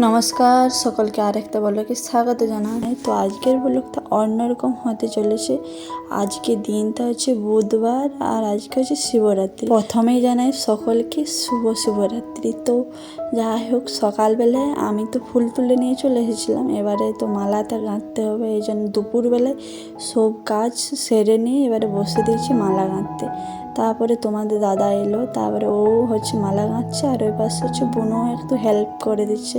নমস্কার সকলকে আরেকটা ব্লগে স্বাগত জানাই। তো আজকের ব্লগটা অন্যরকম হতে চলেছে। আজকে দিনটা হচ্ছে বুধবার আর আজকে হচ্ছে শিবরাত্রি। প্রথমেই জানাই সকলকে শুভ শিবরাত্রি। তো যাই হোক, সকালবেলায় আমি তো ফুল তুলে নিয়ে চলে এসেছিলাম। এবারে তো মালাটা গাঁথতে হবে, এই জন্য দুপুরবেলায় সব কাজ সেরে নিয়ে এবারে বসে দিয়েছি মালা গাঁথতে। তারপরে তোমাদের দাদা এলো, তারপরে ও হচ্ছে মালা গাঁথছে আর ওই পাশে হচ্ছে বোনও একটু হেল্প করে দিচ্ছে।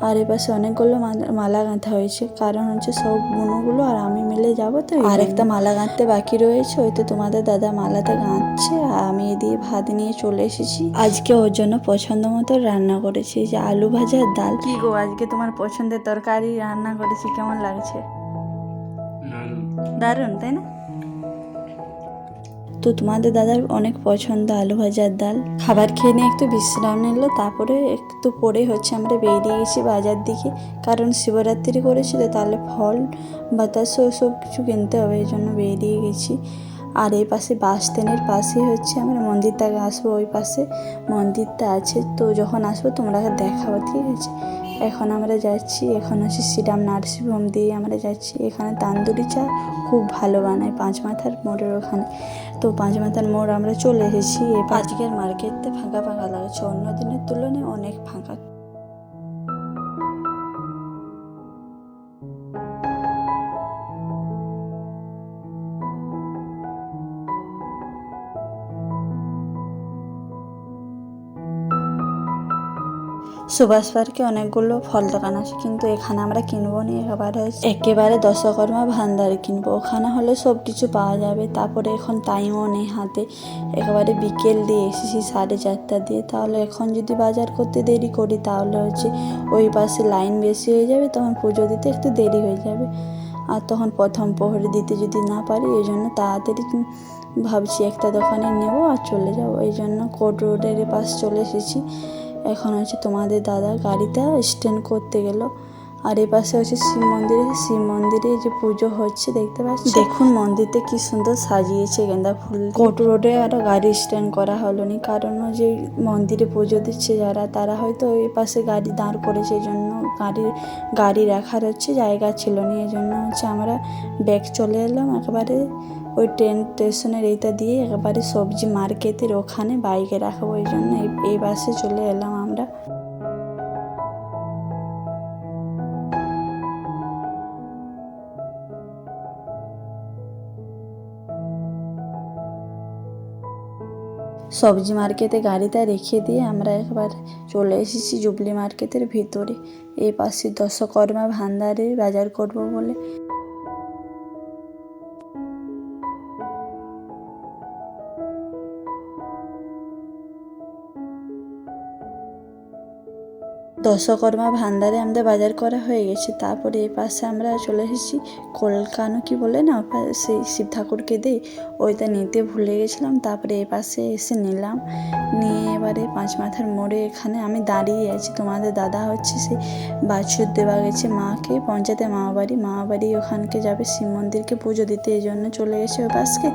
আর এই পাশে অনেকগুলো মালা- মালা গাঁথা হয়েছে। কারণ হচ্ছে সব বোনগুলো আর আমি মিলে যাব তো আর একটা মালা গাঁথতে বাকি রয়েছে ওই তো তোমাদের দাদা মালাতে গাঁথছে আর আমি এদিকে ভাত নিয়ে চলে এসেছি। আজকে ওর জন্য পছন্দ মতো রান্না করেছি যে আলু ভাজা ডাল। কি গো আজকে তোমার পছন্দের তরকারি রান্না করেছি কেমন লাগছে? দারুণ তাই না? তো তোমাদের দাদার অনেক পছন্দ আলু ভাজার ডাল, খাবার খেয়ে নিয়ে একটু বিশ্রাম নিল, তারপরে একটু পরে হচ্ছে আমরা বেরিয়ে গেছি বাজার দিকে। কারণ শিবরাত্রি করেছি তো তাহলে ফল, বাতাস সব কিছু কিনতে হবে, এই জন্য বেরিয়ে গেছি। আর এই পাশে বাস স্ট্যান্ডের পাশেই হচ্ছে আমরা মন্দিরটাকে আসব, ওই পাশে মন্দিরটা আছে, তো যখন আসব তোমরা দেখাবো, ঠিক আছে? এখন আমরা যাচ্ছি, এখন হচ্ছে শ্রীরাম নার্সিং হোম দিয়ে আমরা যাচ্ছি। এখানে তান্দুরি চা খুব ভালো বানায়, পাঁচ মাথার মোড়ের ওখানে। তো পাঁচ মাথার মোড় আমরা চলে এসেছি আজকের মার্কেটতে ফাঁকা ফাঁকা লাগছে, অন্য দিনের তুলনায় অনেক ফাঁকা। সুভাষ পার্কে অনেকগুলো ফল দোকান আছে, কিন্তু এখানে আমরা কিনবো নি, একেবারে একেবারে দশকর্মা ভান্ডার কিনবো। ওখানে হলে সব কিছু পাওয়া যাবে। তারপরে এখন টাইমও নেই হাতে। একেবারে বিকেল দিয়ে এসেছি সাড়ে চারটা দিয়ে। তাহলে এখন যদি বাজার করতে দেরি করি, তাহলে হচ্ছে ওই পাশে লাইন বেশি হয়ে যাবে, তখন পুজো দিতে একটু দেরি হয়ে যাবে। আর তখন প্রথম প্রহরে দিতে যদি না পারি, এই জন্য তাড়াতাড়ি ভাবছি একটা দোকানে নেব আর চলে যাব। এই জন্য কোর্ট রোডের পাশ চলে এসেছি। এখন হচ্ছে তোমাদের দাদা গাড়িটা স্ট্যান্ড করতে গেল। আর এ পাশে হচ্ছে শিব মন্দিরে শিব মন্দিরে যে পুজো হচ্ছে দেখতে পাচ্ছি? দেখুন মন্দিরটা কি সুন্দর সাজিয়েছে গেন্দা ফুল কোট রোডে আরও গাড়ি স্ট্যান্ড করা হলো নি। কারণ যে মন্দিরে পুজো দিচ্ছে যারা তারা হয়তো ওই পাশে গাড়ি দাঁড় করেছে এই জন্য গাড়ি গাড়ি রাখার হচ্ছে জায়গা ছিল না। এই জন্য হচ্ছে আমরা ব্যাগ চলে এলাম। একেবারে ওই ট্রেন স্টেশনের এইটা দিয়ে একেবারে সবজি মার্কেটের ওখানে বাইকে রাখাবো। ওই জন্য এই- এই বাসে চলে এলাম সবজি মার্কেটে গাড়িটা রেখে দিয়ে আমরা একবার চলে এসেছি জুবলি মার্কেটের ভিতরে। এই পাশে দশকর্মা ভান্ডারের বাজার করব বলে। দশকর্মা ভান্ডারে আমাদের বাজার করা হয়ে গেছে। তারপরে এ পাশে আমরা চলে এসেছি কলকানো কি বলে না সেই শিব ঠাকুরকে দেই। ওইটা নিতে ভুলে গেছিলাম, তারপরে এ পাশে এসে নিলাম। নিয়ে এবারে পাঁচ মাথার মোড়ে এখানে আমি দাঁড়িয়ে আছি। তোমাদের দাদা হচ্ছে সেই বাছুর দেওয়া গেছে মাকে, পঞ্চায়েতে মামা বাড়ি মামা বাড়ি ওখানকে যাবে, শিব মন্দিরকে পুজো দিতে। এই জন্য চলে গেছে ওই পাশকে।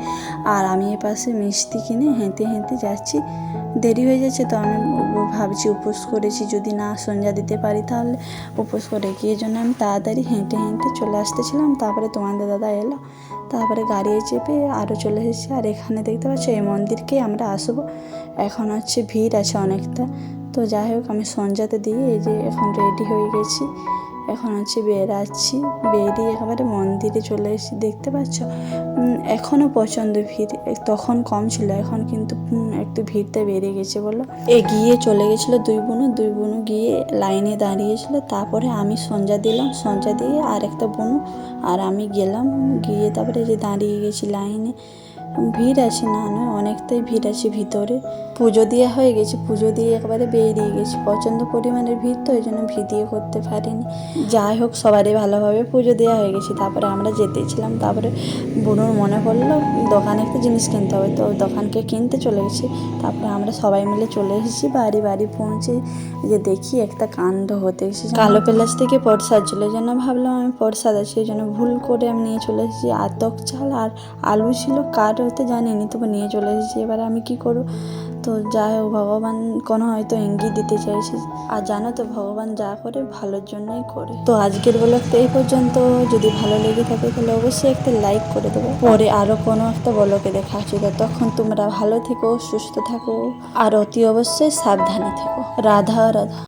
আর আমি এ পাশে মিষ্টি কিনে হেঁটে হেঁটে যাচ্ছি। দেরি হয়ে যাচ্ছে তো আমি ভাবছি, উপোস করেছি। যদি না সন্ধ্যা দিতে পারি তাহলে উপোস করে গিয়ে জন্য আমি তাড়াতাড়ি হেঁটে হেঁটে চলে আসতেছিলাম। তারপরে তোমাদের দাদা এলো। তারপরে গাড়ি চেপে আরও চলে এসেছি। আর এখানে দেখতে পাচ্ছ, এই মন্দিরকেই আমরা আসব। এখন হচ্ছে ভিড় আছে অনেকটা। তো যাই হোক, আমি সন্ধ্যাতে দিয়ে এই যে এখন রেডি হয়ে গেছি। এখন হচ্ছে বেরাচ্ছি বেরিয়ে একেবারে মন্দিরে চলে এসেছি। দেখতে পাচ্ছ? এখনও প্রচণ্ড ভিড়। তখন কম ছিল। এখন কিন্তু একটু ভিড়টা বেড়ে গেছে বলো। এগিয়ে চলে গেছিল দুই বোনও। দুই বোনও গিয়ে লাইনে দাঁড়িয়েছিল। তারপরে আমি সঞ্জা দিলাম। সঞ্জা দিয়ে আর একটা বোনও। আর আমি গেলাম। গিয়ে তারপরে যে দাঁড়িয়ে গেছি লাইনে। ভিড় আছে না নয় অনেকটাই ভিড় আছে ভিতরে। পুজো দেওয়া হয়ে গেছে পুজো দিয়ে একবারে বেরিয়ে গেছি। প্রচণ্ড পরিমাণের ভিড় তো ওই জন্য ভিডিও করতে পারিনি। যাই হোক সবারই ভালোভাবে পুজো দেওয়া হয়ে গেছে। তারপরে আমরা যেতেছিলাম তারপরে বুনুর মনে পড়ল দোকানে একটা জিনিস কিনতে হবে। তো দোকানকে কিনতে চলে গেছি। তারপরে আমরা সবাই মিলে চলে এসেছি বাড়ি বাড়ি পৌঁছে যে দেখি একটা কাণ্ড হতে এসেছে কালো পেলাস থেকে প্রসাদ ছিল জন্য ভাবলাম আমি প্রসাদ আছে এই জন্য ভুল করে আমি নিয়ে চলে এসেছি। আতক চাল আর আলু ছিল কার হতে জানিনি, তবে নিয়ে চলে এসেছি। এবারে আমি কি করব? তো যাই হোক, ভগবান কোনো হয়তো ইঙ্গিত দিতে চাইছে। আর জানো তো, ভগবান যা করে ভালোর জন্যই করে। তো আজকের ব্লগটা এই পর্যন্ত। যদি ভালো লেগে থাকে, তাহলে অবশ্যই একটা লাইক করে দেবো। পরে আরও কোনো একটা ব্লগে দেখা হচ্ছে। তখন তোমরা ভালো থেকো, সুস্থ থাকো। আর অতি অবশ্যই সাবধানে থেকো। রাধা রাধা।